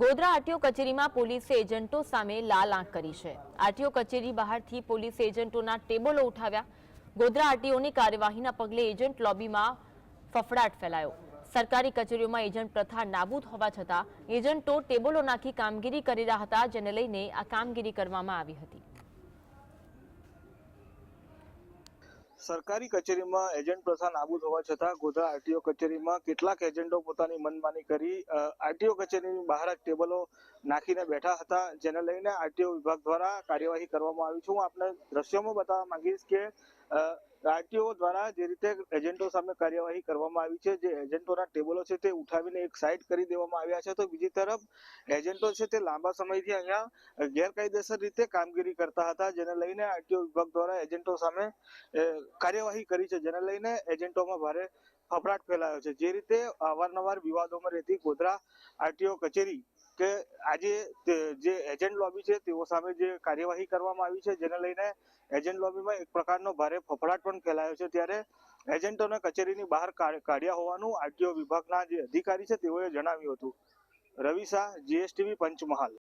Godhra RTO કચેરીમાં પોલીસે એજન્ટો સામે લાલ આંખ કરી છે. આરટીઓ કચેરી બહારથી પોલીસે એજન્ટોના ટેબલો ઉઠાવ્યા. ગોધરા આરટીઓની કાર્યવાહીના પગલે એજન્ટ લોબીમાં ફફડાટ ફેલાયો. સરકારી કચેરીઓમાં એજન્ટ પ્રથા નાબૂદ હોવા છતાં, એજન્ટો ટેબલો નાખી કામગીરી કરી રહ્યા હતા, જેને લઈને આ કામગીરી કરવામાં આવી હતી. સરકારી કચેરીમાં એજન્ટ પ્રથા નાબૂદ હોવા છતાં ગોધરા આરટીઓ કચેરીમાં કેટલાક એજન્ટો પોતાની મનમાની કરી આરટીઓ કચેરીની બહાર ટેબલો નાખીને બેઠા હતા, જેને લઈને આરટીઓ વિભાગ દ્વારા કાર્યવાહી કરવામાં આવી છે. હું આપને દ્રશ્યોમાં બતાવવા માંગીશ કે આરટીઓ દ્વારા જે રીતે એજન્ટો સામે કાર્યવાહી કરવામાં આવી છે, જે એજન્ટોના ટેબલો છે તે ઉઠાવીને એક સાઈડ કરી દેવામાં આવ્યા છે. તો બીજી તરફ, એજન્ટો છે તે લાંબા સમયથી અહીંયા ગેરકાયદેસર રીતે કામગીરી કરતા હતા, જેને લઈને આરટીઓ વિભાગ દ્વારા એજન્ટો સામે કાર્યવાહી કરી છે, જેને લઈને એજન્ટોમાં ભારે ફફડાટ ફેલાયો છે. જે રીતે અવારનવાર વિવાદોમાં રહેતી ગોધરા આરટીઓ કચેરી કે આજે જે એજન્ટ લોબી છે, તેઓ સામે જે કાર્યવાહી કરવામાં આવી છે, જેને લઈને એજન્ટ લોબીમાં એક પ્રકારનો ભારે ફફડાટ પણ ફેલાયો છે. ત્યારે એજન્ટોને કચેરીની બહાર કાઢ- કાઢ્યા હોવાનું આરટીઓ વિભાગના જે અધિકારી છે, તેઓએ જણાવ્યું હતું. રવિ શાહ, જીએસટીવી પંચમહાલ.